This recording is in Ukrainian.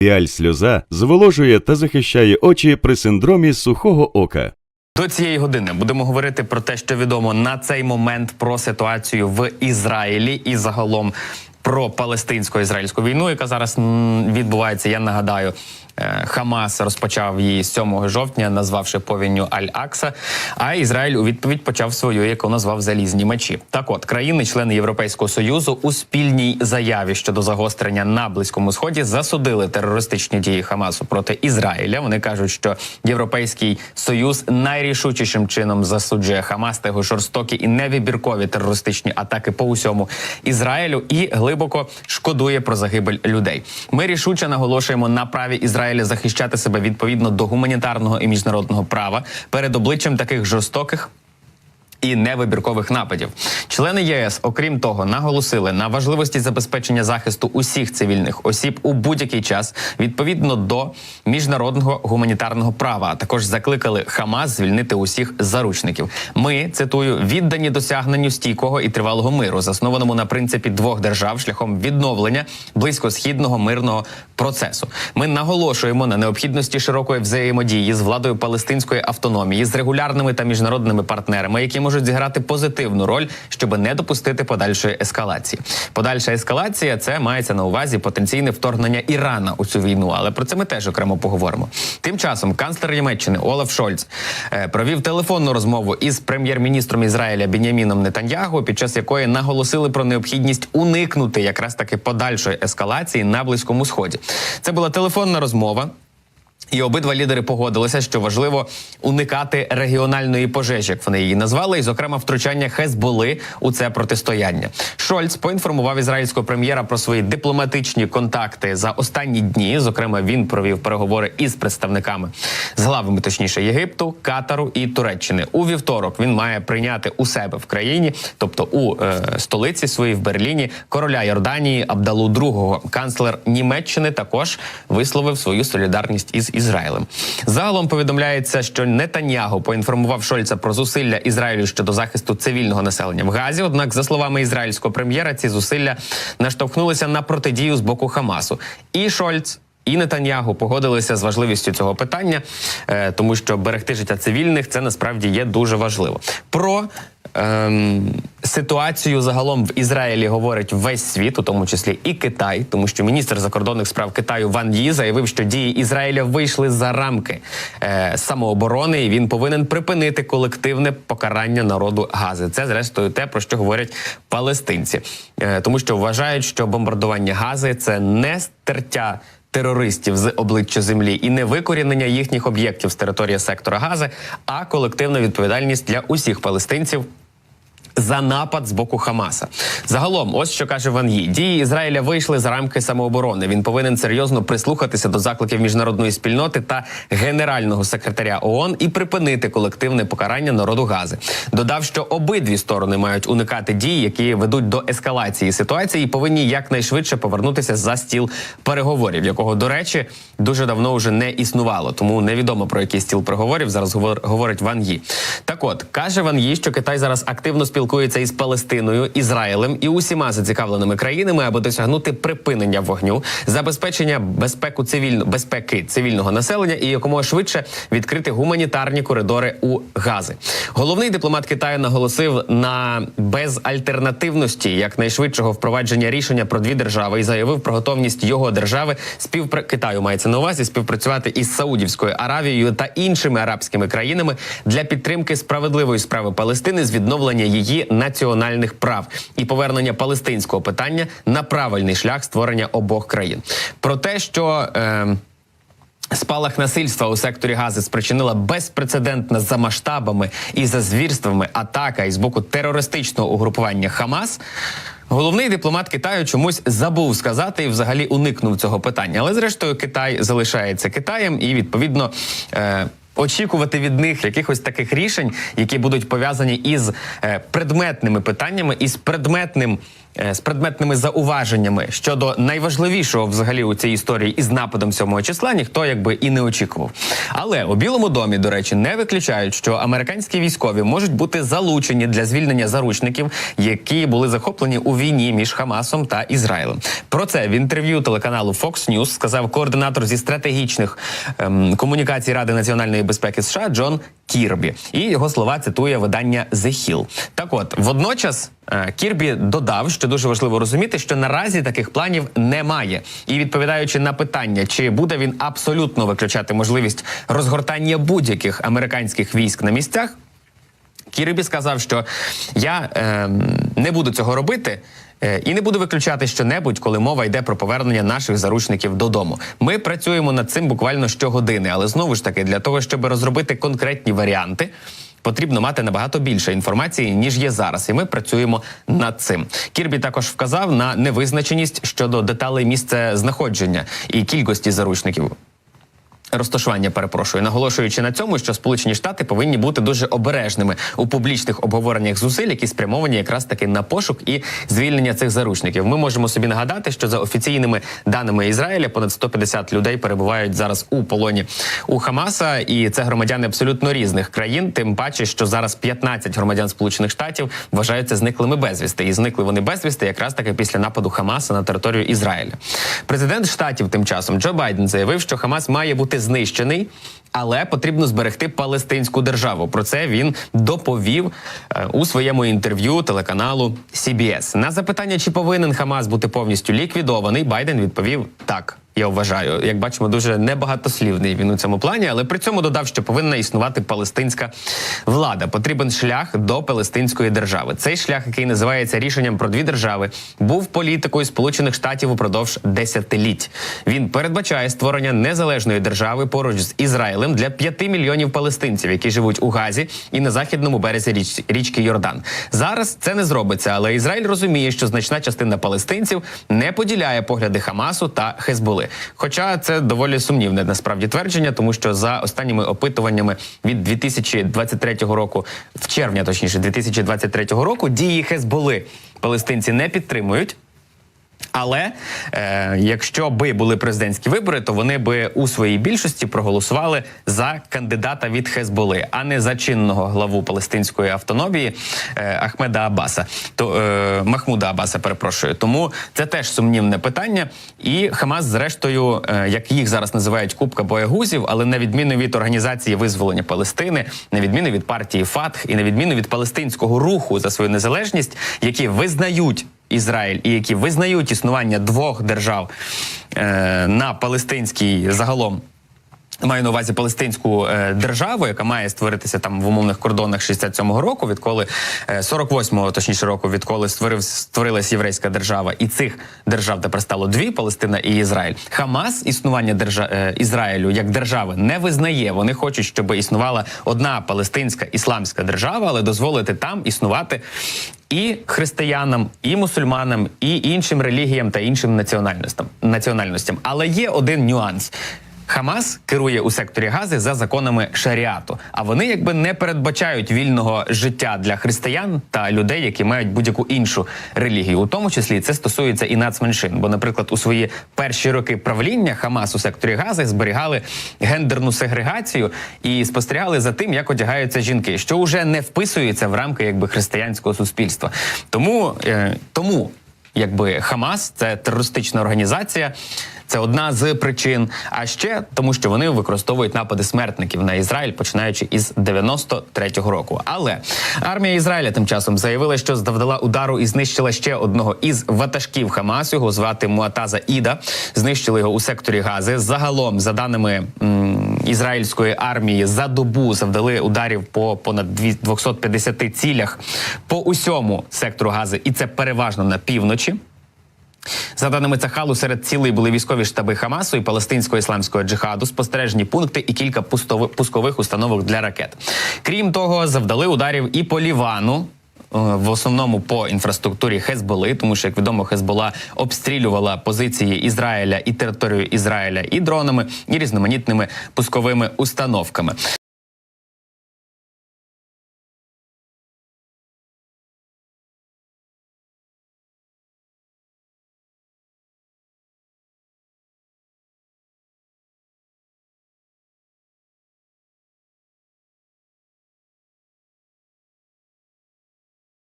Піаль сльоза зволожує та захищає очі при синдромі сухого ока. До цієї години будемо говорити про те, що відомо на цей момент про ситуацію в Ізраїлі і загалом про палестинсько-ізраїльську війну, яка зараз відбувається. Я нагадаю, Хамас розпочав її 7 жовтня, назвавши повінню Аль-Акса. А Ізраїль у відповідь почав свою, яку назвав залізні мечі. Так, от країни-члени Європейського союзу у спільній заяві щодо загострення на близькому сході засудили терористичні дії Хамасу проти Ізраїля. Вони кажуть, що Європейський союз найрішучішим чином засуджує Хамас та його жорстокі і невибіркові терористичні атаки по усьому Ізраїлю і глибоко шкодує про загибель людей. Ми рішуче наголошуємо на праві Ізраїля захищати себе відповідно до гуманітарного і міжнародного права перед обличчям таких жорстоких і невибіркових нападів. Члени ЄС, окрім того, наголосили на важливості забезпечення захисту усіх цивільних осіб у будь-який час відповідно до міжнародного гуманітарного права. А також закликали Хамас звільнити усіх заручників. Ми цитую віддані досягненню стійкого і тривалого миру, заснованому на принципі двох держав шляхом відновлення близькосхідного мирного процесу. Ми наголошуємо на необхідності широкої взаємодії з владою палестинської автономії, з регулярними та міжнародними партнерами, які можуть зіграти позитивну роль, щоб не допустити подальшої ескалації. Подальша ескалація це мається на увазі потенційне вторгнення Ірана у цю війну, але про це ми теж окремо поговоримо. Тим часом канцлер Німеччини Олаф Шольц е, провів телефонну розмову із прем'єр-міністром Ізраїля Біняміном Нетаньягу, під час якої наголосили про необхідність уникнути якраз таки подальшої ескалації на близькому сході. Це була телефонна розмова. І обидва лідери погодилися, що важливо уникати регіональної пожежі, як вони її назвали, і зокрема втручання Хезболи у це протистояння. Шольц поінформував ізраїльського прем'єра про свої дипломатичні контакти за останні дні. Зокрема, він провів переговори із представниками з главами, точніше, Єгипту, Катару і Туреччини. У вівторок він має прийняти у себе в країні, тобто у е, столиці своїй в Берліні, короля Йорданії Абдалу II. Канцлер Німеччини також висловив свою солідарність із Ізраїлем. Загалом повідомляється, що Нетаньягу поінформував Шольца про зусилля Ізраїлю щодо захисту цивільного населення в Газі. Однак, за словами ізраїльського прем'єра, ці зусилля наштовхнулися на протидію з боку Хамасу. І Шольц. І Нетаньягу погодилися з важливістю цього питання, е, тому що берегти життя цивільних це насправді є дуже важливо. Про ем, ситуацію загалом в Ізраїлі говорить весь світ, у тому числі і Китай, тому що міністр закордонних справ Китаю Ван Ї заявив, що дії Ізраїля вийшли за рамки е, самооборони, і він повинен припинити колективне покарання народу Гази. Це зрештою те, про що говорять палестинці, е, тому що вважають, що бомбардування Гази це не стертя. Терористів з обличчя землі і не викорінення їхніх об'єктів з території сектора Гази, а колективна відповідальність для усіх палестинців. За напад з боку Хамаса загалом, ось що каже Ван Ї. Дії Ізраїля вийшли за рамки самооборони. Він повинен серйозно прислухатися до закликів міжнародної спільноти та генерального секретаря ООН і припинити колективне покарання народу Гази. Додав, що обидві сторони мають уникати дій, які ведуть до ескалації ситуації, і повинні якнайшвидше повернутися за стіл переговорів, якого до речі дуже давно вже не існувало. Тому невідомо про який стіл переговорів зараз говор- говорить Ван Ї. Так, от каже Ван Ї, що Китай зараз активно спілкується із Палестиною, Ізраїлем і усіма зацікавленими країнами, аби досягнути припинення вогню, забезпечення безпеку цивільно безпеки цивільного населення і якомога швидше відкрити гуманітарні коридори у Гази. Головний дипломат Китаю наголосив на безальтернативності якнайшвидшого впровадження рішення про дві держави і заявив про готовність його держави співпра... Китаю мається на увазі співпрацювати із Саудівською Аравією та іншими арабськими країнами для підтримки справедливої справи Палестини з відновлення її національних прав і повернення палестинського питання на правильний шлях створення обох країн. Про те, що е, Спалах насильства у секторі Гази спричинила безпрецедентна за масштабами і за звірствами атака із боку терористичного угрупування Хамас. Головний дипломат Китаю чомусь забув сказати і взагалі уникнув цього питання. Але зрештою Китай залишається Китаєм і відповідно. Очікувати від них якихось таких рішень, які будуть пов'язані із е, предметними питаннями, із предметним е, з предметними зауваженнями щодо найважливішого взагалі у цій історії із нападом 7 числа, ніхто якби і не очікував. Але у Білому домі, до речі, не виключають, що американські військові можуть бути залучені для звільнення заручників, які були захоплені у війні між Хамасом та Ізраїлем. Про це в інтерв'ю телеканалу Fox News сказав координатор зі стратегічних ем, комунікацій Ради національної безпеки США Джон Кірбі. І його слова цитує видання The Hill. Так от, водночас е, Кірбі додав, що дуже важливо розуміти, що наразі таких планів немає. І відповідаючи на питання, чи буде він абсолютно виключати можливість розгортання будь-яких американських військ на місцях. Кірбі сказав, що я е, не буду цього робити. Е, І не буду виключати щонебудь, коли мова йде про повернення наших заручників додому. Ми працюємо над цим буквально щогодини, але знову ж таки, для того, щоб розробити конкретні варіанти, потрібно мати набагато більше інформації, ніж є зараз. І ми працюємо над цим. Кірбі також вказав на невизначеність щодо деталей місця знаходження і кількості заручників. Розташування, перепрошую, наголошуючи на цьому, що Сполучені Штати повинні бути дуже обережними у публічних обговореннях зусиль, які спрямовані якраз таки на пошук і звільнення цих заручників. Ми можемо собі нагадати, що за офіційними даними Ізраїля понад 150 людей перебувають зараз у полоні у Хамаса, і це громадяни абсолютно різних країн. Тим паче, що зараз 15 громадян Сполучених Штатів вважаються зниклими безвісти, і зникли вони безвісти якраз таки після нападу Хамаса на територію Ізраїля. Президент штатів тим часом Джо Байден заявив, що Хамас має бути знищений. Але потрібно зберегти палестинську державу. Про це він доповів е, у своєму інтерв'ю телеканалу CBS. На запитання, чи повинен Хамас бути повністю ліквідований, Байден відповів так. Я вважаю, як бачимо, дуже небагатослівний він у цьому плані, але при цьому додав, що повинна існувати палестинська влада. Потрібен шлях до палестинської держави. Цей шлях, який називається рішенням про дві держави, був політикою Сполучених Штатів упродовж десятиліть. Він передбачає створення незалежної держави поруч з Ізраїлем для п'яти мільйонів палестинців, які живуть у Газі і на західному березі річ, річки Йордан. Зараз це не зробиться, але Ізраїль розуміє, що значна частина палестинців не поділяє погляди Хамасу та Хезболи. Хоча це доволі сумнівне насправді твердження, тому що за останніми опитуваннями від 2023 року, в червня, точніше, 2023 року, дії Хезболи палестинці не підтримують. Але е, якщо би були президентські вибори, то вони би у своїй більшості проголосували за кандидата від Хезболи, а не за чинного главу палестинської автономії е, Ахмеда Аббаса, то е, Махмуда Аббаса, перепрошую. Тому це теж сумнівне питання. І Хамас, зрештою, е, як їх зараз називають Кубка боягузів, але на відміну від організації визволення Палестини, на відміну від партії Фатх і на відміну від палестинського руху за свою незалежність, які визнають. Ізраїль і які визнають існування двох держав е, на палестинській загалом. Маю на увазі палестинську е, державу, яка має створитися там в умовних кордонах 67-го року, відколи е, 48-го, точніше року, відколи створив створилась єврейська держава, і цих держав тепер стало дві Палестина і Ізраїль. Хамас існування держа, е, Ізраїлю як держави не визнає. Вони хочуть, щоб існувала одна палестинська ісламська держава, але дозволити там існувати і християнам, і мусульманам, і іншим релігіям та іншим національностям. національностям. Але є один нюанс. Хамас керує у секторі Гази за законами шаріату, а вони якби не передбачають вільного життя для християн та людей, які мають будь-яку іншу релігію. У тому числі це стосується і нацменшин. Бо, наприклад, у свої перші роки правління Хамас у секторі Гази зберігали гендерну сегрегацію і спостерігали за тим, як одягаються жінки, що вже не вписується в рамки якби християнського суспільства. Тому е, тому якби Хамас це терористична організація. Це одна з причин. А ще тому, що вони використовують напади смертників на Ізраїль, починаючи із 93-го року. Але армія Ізраїля тим часом заявила, що завдала удару і знищила ще одного із ватажків Хамасу. Його звати Муатаза Іда. Знищили його у секторі Гази. Загалом, за даними м, ізраїльської армії, за добу завдали ударів по понад дві- 250 цілях по усьому сектору Гази, і це переважно на півночі. За даними Цахалу, серед цілей були військові штаби Хамасу і палестинського ісламського джихаду, спостережні пункти і кілька пускових установок для ракет. Крім того, завдали ударів і по Лівану. е, В основному по інфраструктурі Хезболи, тому що як відомо, Хезбола обстрілювала позиції Ізраїля і територію Ізраїля і дронами, і різноманітними пусковими установками.